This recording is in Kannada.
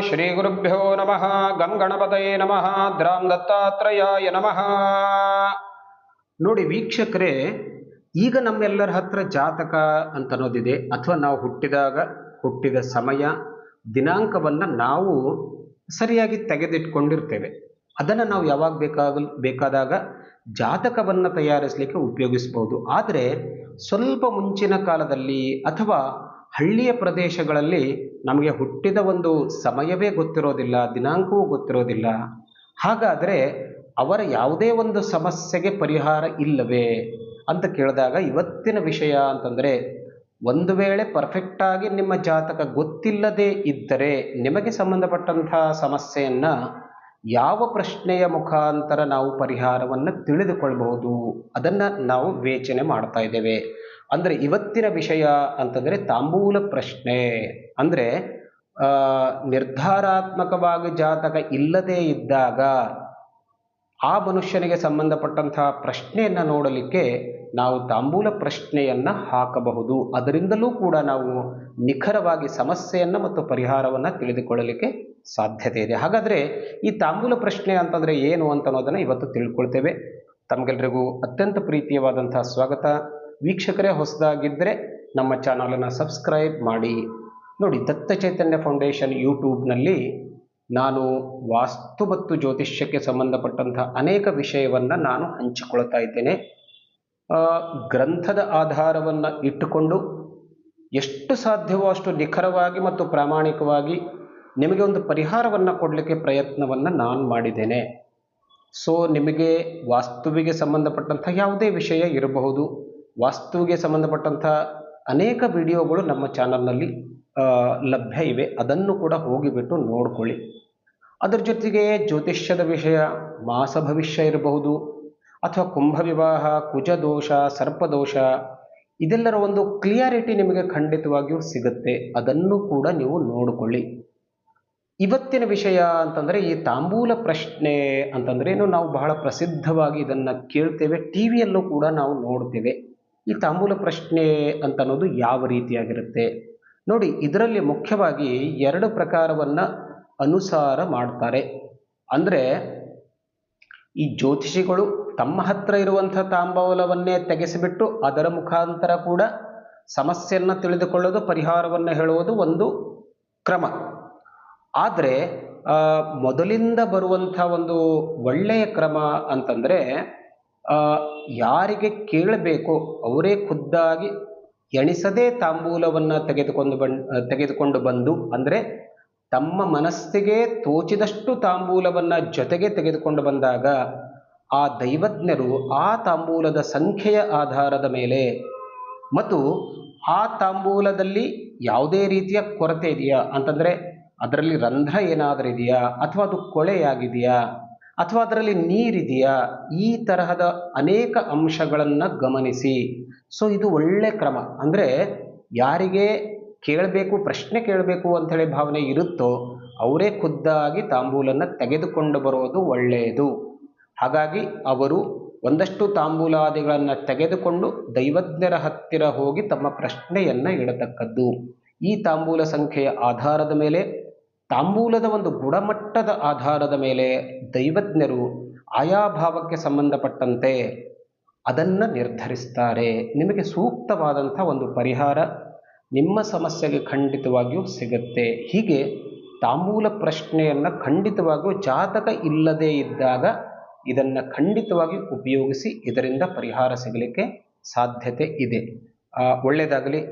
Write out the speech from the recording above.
ಶ್ರೀ ಗುರುಭ್ಯೋ ನಮಃ ಗಂ ಗಣಪತಯೇ ನಮಃ, ದ್ರಾಂ ದತ್ತಾತ್ರೇಯಾಯ ನಮಃ. ನೋಡಿ ವೀಕ್ಷಕರೇ, ಈಗ ನಮ್ಮೆಲ್ಲರ ಹತ್ರ ಜಾತಕ ಅಂತ ಅನ್ನೋದಿದೆ ಅಥವಾ ನಾವು ಹುಟ್ಟಿದಾಗ, ಹುಟ್ಟಿದ ಸಮಯ, ದಿನಾಂಕವನ್ನು ನಾವು ಸರಿಯಾಗಿ ತೆಗೆದಿಟ್ಕೊಂಡಿರ್ತೇವೆ. ಅದನ್ನು ನಾವು ಯಾವಾಗ ಬೇಕಾಗಲ್, ಬೇಕಾದಾಗ ಜಾತಕವನ್ನು ತಯಾರಿಸಲಿಕ್ಕೆ ಉಪಯೋಗಿಸ್ಬೋದು. ಆದರೆ ಸ್ವಲ್ಪ ಮುಂಚಿನ ಕಾಲದಲ್ಲಿ ಅಥವಾ ಹಳ್ಳಿಯ ಪ್ರದೇಶಗಳಲ್ಲಿ ನಮಗೆ ಹುಟ್ಟಿದ ಒಂದು ಸಮಯವೇ ಗೊತ್ತಿರೋದಿಲ್ಲ, ದಿನಾಂಕವೂ ಗೊತ್ತಿರೋದಿಲ್ಲ. ಹಾಗಾದರೆ ಅವರ ಯಾವುದೇ ಒಂದು ಸಮಸ್ಯೆಗೆ ಪರಿಹಾರ ಇಲ್ಲವೇ ಅಂತ ಕೇಳಿದಾಗ ಇವತ್ತಿನ ವಿಷಯ ಅಂತಂದರೆ, ಒಂದು ವೇಳೆ ಪರ್ಫೆಕ್ಟಾಗಿ ನಿಮ್ಮ ಜಾತಕ ಗೊತ್ತಿಲ್ಲದೇ ಇದ್ದರೆ ನಿಮಗೆ ಸಂಬಂಧಪಟ್ಟಂತಹ ಸಮಸ್ಯೆಯನ್ನು ಯಾವ ಪ್ರಶ್ನೆಯ ಮುಖಾಂತರ ನಾವು ಪರಿಹಾರವನ್ನು ತಿಳಿದುಕೊಳ್ಬಹುದು, ಅದನ್ನು ನಾವು ವಿವೇಚನೆ ಮಾಡ್ತಾ ಇದ್ದೇವೆ. ಅಂದರೆ ಇವತ್ತಿನ ವಿಷಯ ಅಂತಂದರೆ ತಾಂಬೂಲ ಪ್ರಶ್ನೆ. ಅಂದರೆ ನಿರ್ಧಾರಾತ್ಮಕವಾಗಿ ಜಾತಕ ಇಲ್ಲದೇ ಇದ್ದಾಗ ಆ ಮನುಷ್ಯನಿಗೆ ಸಂಬಂಧಪಟ್ಟಂತಹ ಪ್ರಶ್ನೆಯನ್ನು ನೋಡಲಿಕ್ಕೆ ನಾವು ತಾಂಬೂಲ ಪ್ರಶ್ನೆಯನ್ನು ಹಾಕಬಹುದು. ಅದರಿಂದಲೂ ಕೂಡ ನಾವು ನಿಖರವಾಗಿ ಸಮಸ್ಯೆಯನ್ನು ಮತ್ತು ಪರಿಹಾರವನ್ನು ತಿಳಿದುಕೊಳ್ಳಲಿಕ್ಕೆ ಸಾಧ್ಯತೆ ಇದೆ. ಹಾಗಾದರೆ ಈ ತಾಂಬೂಲ ಪ್ರಶ್ನೆ ಅಂತಂದರೆ ಏನು ಅಂತ ಅನ್ನೋದನ್ನು ಇವತ್ತು ತಿಳ್ಕೊಳ್ತೇವೆ. ತಮಗೆಲ್ಲರಿಗೂ ಅತ್ಯಂತ ಪ್ರೀತಿಯವಾದಂತಹ ಸ್ವಾಗತ. ವೀಕ್ಷಕರೇ ಹೊಸದಾಗಿದ್ದರೆ ನಮ್ಮ ಚಾನಲನ್ನು ಸಬ್ಸ್ಕ್ರೈಬ್ ಮಾಡಿ. ನೋಡಿ, ದತ್ತ ಚೈತನ್ಯ ಫೌಂಡೇಶನ್ ಯೂಟ್ಯೂಬ್ನಲ್ಲಿ ನಾನು ವಾಸ್ತು ಮತ್ತು ಜ್ಯೋತಿಷ್ಯಕ್ಕೆ ಸಂಬಂಧಪಟ್ಟಂತಹ ಅನೇಕ ವಿಷಯವನ್ನು ನಾನು ಹಂಚಿಕೊಳ್ತಾ ಇದ್ದೇನೆ. ಗ್ರಂಥದ ಆಧಾರವನ್ನು ಇಟ್ಟುಕೊಂಡು ಎಷ್ಟು ಸಾಧ್ಯವೋ ಅಷ್ಟು ನಿಖರವಾಗಿ ಮತ್ತು ಪ್ರಾಮಾಣಿಕವಾಗಿ ನಿಮಗೆ ಒಂದು ಪರಿಹಾರವನ್ನು ಕೊಡಲಿಕ್ಕೆ ಪ್ರಯತ್ನವನ್ನು ನಾನು ಮಾಡಿದ್ದೇನೆ. ಸೊ, ನಿಮಗೆ ವಾಸ್ತುವಿಗೆ ಸಂಬಂಧಪಟ್ಟಂಥ ಯಾವುದೇ ವಿಷಯ ಇರಬಹುದು. ವಾಸ್ತುವಿಗೆ ಸಂಬಂಧಪಟ್ಟಂಥ ಅನೇಕ ವಿಡಿಯೋಗಳು ನಮ್ಮ ಚಾನಲ್ನಲ್ಲಿ ಲಭ್ಯ ಇವೆ. ಅದನ್ನು ಕೂಡ ಹೋಗಿಬಿಟ್ಟು ನೋಡ್ಕೊಳ್ಳಿ. ಅದರ ಜೊತೆಗೆ ಜ್ಯೋತಿಷ್ಯದ ವಿಷಯ, ಮಾಸ ಭವಿಷ್ಯ ಇರಬಹುದು, ಅಥವಾ ಕುಂಭ ವಿವಾಹ ಕುಜದೋಷ ಸರ್ಪದೋಷ ಇದೆಲ್ಲರ ಒಂದು ಕ್ಲಿಯಾರಿಟಿ ನಿಮಗೆ ಖಂಡಿತವಾಗಿಯೂ ಸಿಗುತ್ತೆ. ಅದನ್ನು ಕೂಡ ನೀವು ನೋಡಿಕೊಳ್ಳಿ. ಇವತ್ತಿನ ವಿಷಯ ಅಂತಂದರೆ, ಈ ತಾಂಬೂಲ ಪ್ರಶ್ನೆ ಅಂತಂದ್ರೆ ಏನು ನಾವು ಬಹಳ ಪ್ರಸಿದ್ಧವಾಗಿ ಇದನ್ನು ಕೇಳ್ತೇವೆ. ಟಿ ವಿಯಲ್ಲೂ ಕೂಡ ನಾವು ನೋಡ್ತೇವೆ. ಈ ತಾಂಬೂಲ ಪ್ರಶ್ನೆ ಅಂತ ಅನ್ನೋದು ಯಾವ ರೀತಿಯಾಗಿರುತ್ತೆ? ನೋಡಿ, ಇದರಲ್ಲಿ ಮುಖ್ಯವಾಗಿ ಎರಡು ಪ್ರಕಾರವನ್ನು ಅನುಸಾರ ಮಾಡ್ತಾರೆ. ಅಂದರೆ, ಈ ಜ್ಯೋತಿಷಿಗಳು ತಮ್ಮ ಹತ್ರ ಇರುವಂಥ ತಾಂಬೂಲವನ್ನೇ ತೆಗೆಸಿಬಿಟ್ಟು ಅದರ ಮುಖಾಂತರ ಕೂಡ ಸಮಸ್ಯೆಯನ್ನು ತಿಳಿದುಕೊಳ್ಳೋದು, ಪರಿಹಾರವನ್ನು ಹೇಳುವುದು ಒಂದು ಕ್ರಮ. ಆದರೆ ಮೊದಲಿಂದ ಬರುವಂಥ ಒಂದು ಒಳ್ಳೆಯ ಕ್ರಮ ಅಂತಂದರೆ ಯಾರಿಗೆ ಕೇಳಬೇಕೋ ಅವರೇ ಖುದ್ದಾಗಿ ಎಣಿಸದೇ ತಾಂಬೂಲವನ್ನು ತೆಗೆದುಕೊಂಡು ಬನ್ ತೆಗೆದುಕೊಂಡು ಬಂದು ಅಂದರೆ ತಮ್ಮ ಮನಸ್ಸಿಗೆ ತೋಚಿದಷ್ಟು ತಾಂಬೂಲವನ್ನು ಜೊತೆಗೆ ತೆಗೆದುಕೊಂಡು ಬಂದಾಗ ಆ ದೈವಜ್ಞರು ಆ ತಾಂಬೂಲದ ಸಂಖ್ಯೆಯ ಆಧಾರದ ಮೇಲೆ ಮತ್ತು ಆ ತಾಂಬೂಲದಲ್ಲಿ ಯಾವುದೇ ರೀತಿಯ ಕೊರತೆ ಇದೆಯಾ ಅಂತಂದರೆ ಅದರಲ್ಲಿ ರಂಧ್ರ ಏನಾದರೂ ಇದೆಯಾ ಅಥವಾ ಅದು ಕೊಳೆಯಾಗಿದೆಯಾ? ಅಥವಾ ಅದರಲ್ಲಿ ನೀರಿದೆಯಾ? ಈ ತರಹದ ಅನೇಕ ಅಂಶಗಳನ್ನು ಗಮನಿಸಿ. ಸೊ ಇದು ಒಳ್ಳೆ ಕ್ರಮ. ಅಂದರೆ ಯಾರಿಗೆ ಕೇಳಬೇಕು, ಪ್ರಶ್ನೆ ಕೇಳಬೇಕು ಅಂಥೇಳಿ ಭಾವನೆ ಇರುತ್ತೋ, ಅವರೇ ಖುದ್ದಾಗಿ ತಾಂಬೂಲನ್ನು ತೆಗೆದುಕೊಂಡು ಬರೋದು ಒಳ್ಳೆಯದು. ಹಾಗಾಗಿ ಅವರು ಒಂದಷ್ಟು ತಾಂಬೂಲಾದಿಗಳನ್ನು ತೆಗೆದುಕೊಂಡು ದೈವಜ್ಞರ ಹತ್ತಿರ ಹೋಗಿ ತಮ್ಮ ಪ್ರಶ್ನೆಯನ್ನು ಇಡತಕ್ಕದ್ದು. ಈ ತಾಂಬೂಲ ಸಂಖ್ಯೆಯ ಆಧಾರದ ಮೇಲೆ ತಾಂಬೂಲದ ಒಂದು ಗುಣಮಟ್ಟದ ಆಧಾರದ ಮೇಲೆ ದೈವಜ್ಞರು ಆಯಾ ಭಾವಕ್ಕೆ ಸಂಬಂಧಪಟ್ಟಂತೆ ಅದನ್ನು ನಿರ್ಧರಿಸ್ತಾರೆ. ನಿಮಗೆ ಸೂಕ್ತವಾದಂಥ ಒಂದು ಪರಿಹಾರ ನಿಮ್ಮ ಸಮಸ್ಯೆಗೆ ಖಂಡಿತವಾಗಿಯೂ ಸಿಗುತ್ತೆ. ಹೀಗೆ ತಾಂಬೂಲ ಪ್ರಶ್ನೆಯನ್ನು ಖಂಡಿತವಾಗಿಯೂ ಜಾತಕ ಇಲ್ಲದೇ ಇದ್ದಾಗ ಇದನ್ನು ಖಂಡಿತವಾಗಿ ಉಪಯೋಗಿಸಿ ಇದರಿಂದ ಪರಿಹಾರ ಸಿಗಲಿಕ್ಕೆ ಸಾಧ್ಯತೆ ಇದೆ. ಒಳ್ಳೆಯದಾಗಲಿ